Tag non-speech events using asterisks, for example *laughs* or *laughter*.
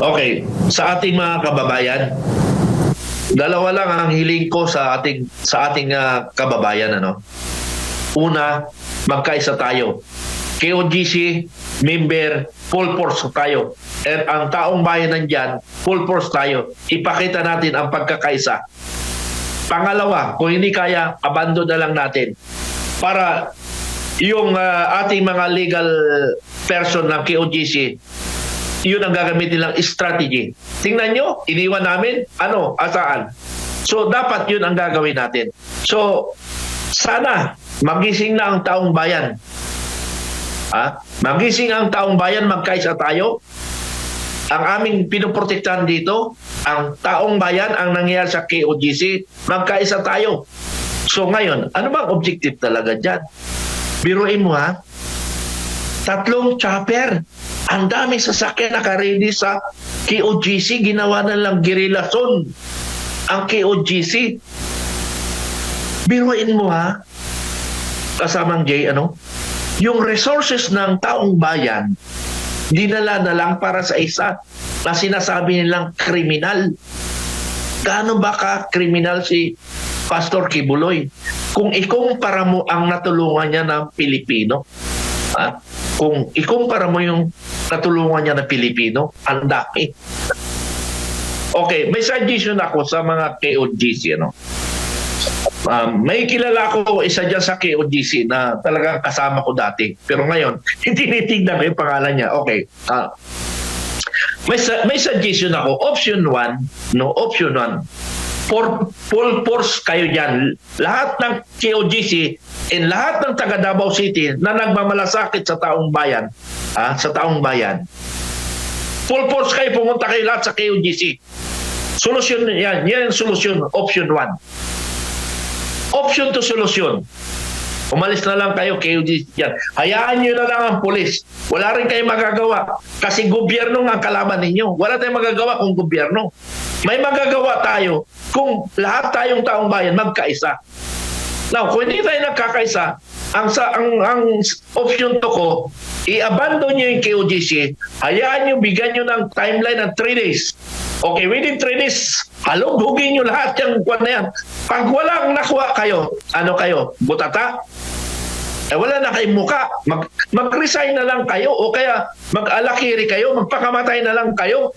Okay, sa ating mga kababayan, dalawa lang ang hiling ko sa ating sa ating ah, kababayan ano. Una, magkaisa tayo. KOGC member full force tayo. At ang taong bayan nandyan, full force tayo. Ipakita natin ang pagkakaisa. Pangalawa, kung hindi kaya, abandon na lang natin. Para yung ah, ating mga legal person ng KOGC, yun ang gagamitin nilang strategy. Tingnan nyo, iniwan namin, ano, asaan. So, dapat yun ang gagawin natin. So, sana magising na ang taong bayan. Ha? Magising ang taong bayan, magkaisa tayo. Ang aming pinoprotektahan dito, ang taong bayan, ang nangyayari sa KOGC, magkaisa tayo. So ngayon, ano bang objective talaga dyan? Biruin mo ha, tatlong chopper. Ang daming sasakyan nakaready sa KOGC. Ginawa na lang guerrilla zone ang KOGC. Biruin mo ha, kasamang Jay, ano? Yung resources ng taong bayan, dinala na lang para sa isa na sinasabi nilang kriminal. Gaano ba ka kriminal si Pastor Kibuloy? Kung ikumpara mo ang natulungan niya ng Pilipino, ha? Kung ikumpara mo yung natulungan niya ng Pilipino, ang dami. Okay, may suggestion ako sa mga KOGC. Ano? Um, may kilala ko isa dyan sa KOGC na talagang kasama ko dati. Pero ngayon, *laughs* hindi tinitignan ko yung pangalan niya. Okay. ah, may, su- may suggestion ako. Option 1, no, option 1. For, full force kayo dyan. Lahat ng KOGC and lahat ng taga Davao City na nagmamalasakit sa taong bayan, ah, sa taong bayan, full force kayo, pumunta kayo lahat sa KOGC. Solusyon yan. Yan ang solusyon. Option 1 option to solusyon. Umalis na lang kayo, KOG yan. Hayaan nyo na lang ang pulis. Wala rin kayo magagawa. Kasi gobyerno nga ang kalaban ninyo. Wala tayong magagawa kung gobyerno. May magagawa tayo kung lahat tayong taong bayan magkaisa. Now, kung hindi tayo nagkakaisa, ang sa ang ang option to ko, i-abandon niyo yung KOGC, hayaan niyo bigyan niyo ng timeline ng 3 days. Okay, within 3 days, halugugin niyo lahat yung kwan na yan. Pag walang nakuha kayo, ano kayo? Butata? Eh wala na kayong muka. Mag, mag-resign na lang kayo o kaya mag-alakiri kayo, magpakamatay na lang kayo